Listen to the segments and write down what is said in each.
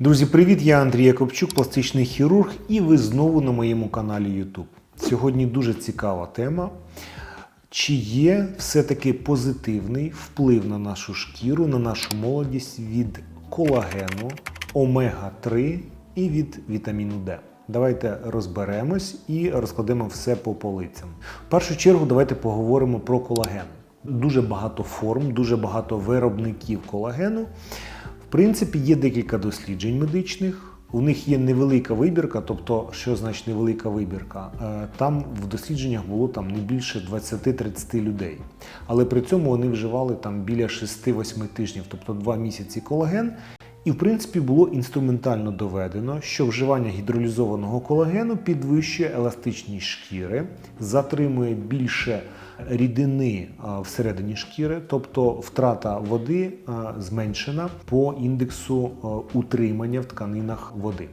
Друзі, привіт! Я Андрій Якобчук, пластичний хірург, і ви знову на моєму каналі YouTube. Сьогодні дуже цікава тема. Чи є все-таки позитивний вплив на нашу шкіру, на нашу молодість від колагену, омега-3 і від вітаміну Д? Давайте розберемось і розкладемо все по полицям. В першу чергу давайте поговоримо про колаген. Дуже багато форм, дуже багато виробників колагену. Принципі, є декілька досліджень медичних. У них є невелика вибірка, тобто, що значить невелика вибірка? Е, Там в дослідженнях було там не більше 20-30 людей. Але при цьому вони вживали там біля 6-8 тижнів, тобто 2 місяці колаген. І, в принципі, було інструментально доведено, що вживання гідролізованого колагену підвищує еластичність шкіри, затримує більше рідини всередині шкіри, тобто втрата води зменшена по індексу утримання в тканинах води.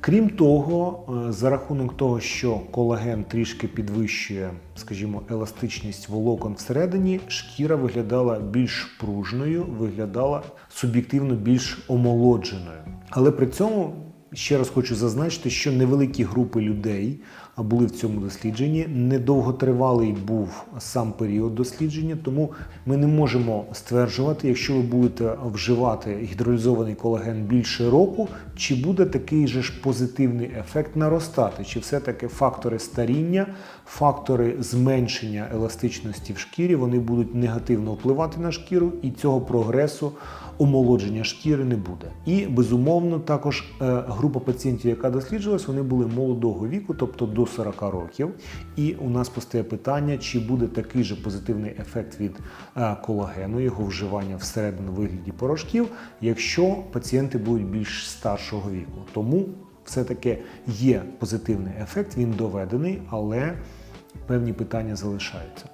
Крім того, за рахунок того, що колаген трішки підвищує, скажімо, еластичність волокон всередині, шкіра виглядала більш пружною, виглядала суб'єктивно більш омолодженою. Але при цьому ще раз хочу зазначити, що невеликі групи людей були в цьому дослідженні. Недовготривалий був сам період дослідження, тому ми не можемо стверджувати, якщо ви будете вживати гідролізований колаген більше року, чи буде такий же ж позитивний ефект наростати, чи все-таки фактори старіння, фактори зменшення еластичності в шкірі, вони будуть негативно впливати на шкіру, і цього прогресу омолодження шкіри не буде. І безумовно, також е, група пацієнтів, яка досліджувалась, вони були молодого віку, тобто до 40 років. І у нас постає питання, чи буде такий же позитивний ефект від е, колагену, його вживання всередину вигляді порошків, якщо пацієнти будуть більш старшого віку. Тому все-таки є позитивний ефект, він доведений, але певні питання залишаються.